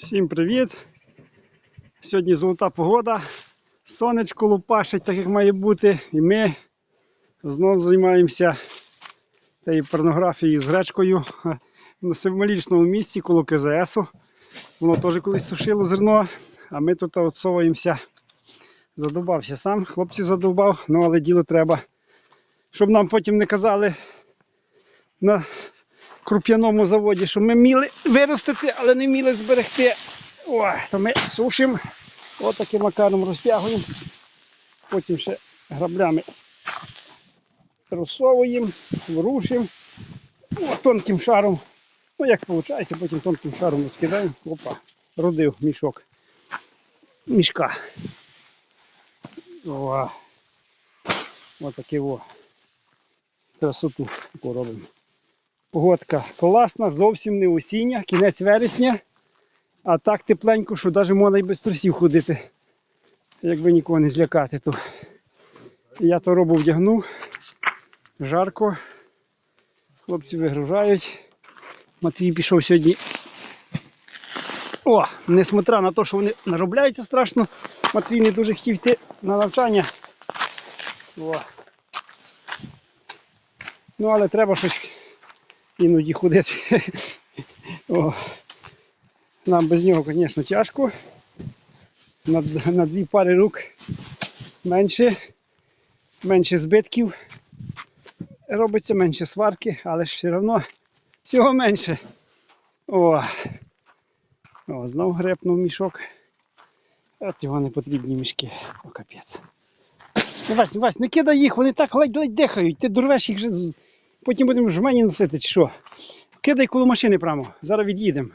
Всім привіт! Сьогодні золота погода. Сонечко лупашить, так як має бути. І ми знову займаємося тією порнографією з гречкою на символічному місці коло КЗСу. Воно теж колись сушило зерно, а ми тут отсовуємося. Задовбався сам, хлопців задовбав, ну але діло треба. Щоб нам потім не казали на круп'яному заводі, що ми міли виростити, але не вміли зберегти. О, то ми сушимо, отаким макаром розтягуємо, потім ще граблями розсовуємо, ворушимо О, тонким шаром. Ну, як виходить, потім тонким шаром розкидаємо. Опа, родив мішок. Мішка. О, отаке о. Красоту робимо. Погодка класна, зовсім не осіння, кінець вересня. А так тепленько, що навіть можна і без трусів ходити. Якби нікого не злякати. То. Я то робу вдягнув. Жарко. Хлопці вигружають. Матвій пішов сьогодні. О, несмотря на те, що вони наробляються страшно, Матвій не дуже хотів йти на навчання. О. Ну, але треба щось іноді ходити. О. Нам без нього, звісно, тяжко. На, на дві пари рук менше, менше збитків. Робиться менше сварки, але все одно всього менше. О, О знов грепнув мішок. От його не потрібні мішки. О, капець. Ну, Вась, Вась, не кидай їх, вони так ледь-ледь дихають. Ти дорвеш їх же. з- Потім будемо жмені носити чи що. Кидай коло машини прямо. Зараз від'їдемо.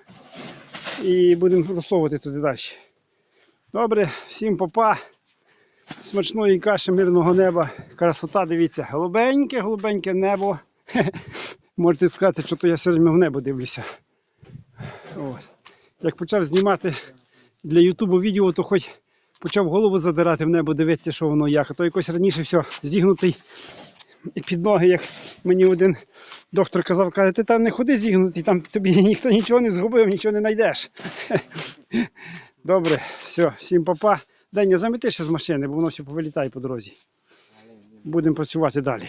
І будемо розсовувати туди далі. Добре, всім попа. Смачної каші, мирного неба. Красота, дивіться, голубеньке, голубеньке небо. Можете сказати, що то я сьогодні в небо дивлюся. От. Як почав знімати для Ютубу відео, то хоч почав голову задирати в небо, дивитися, що воно як. А то якось раніше все зігнутий і під ноги, як мені один доктор казав, каже, ти там не ходи зігнутий, там тобі ніхто нічого не згубив, нічого не знайдеш. Добре, все, всім папа. Деня, замети ще з машини, бо воно все повилітає по дорозі. Будемо працювати далі.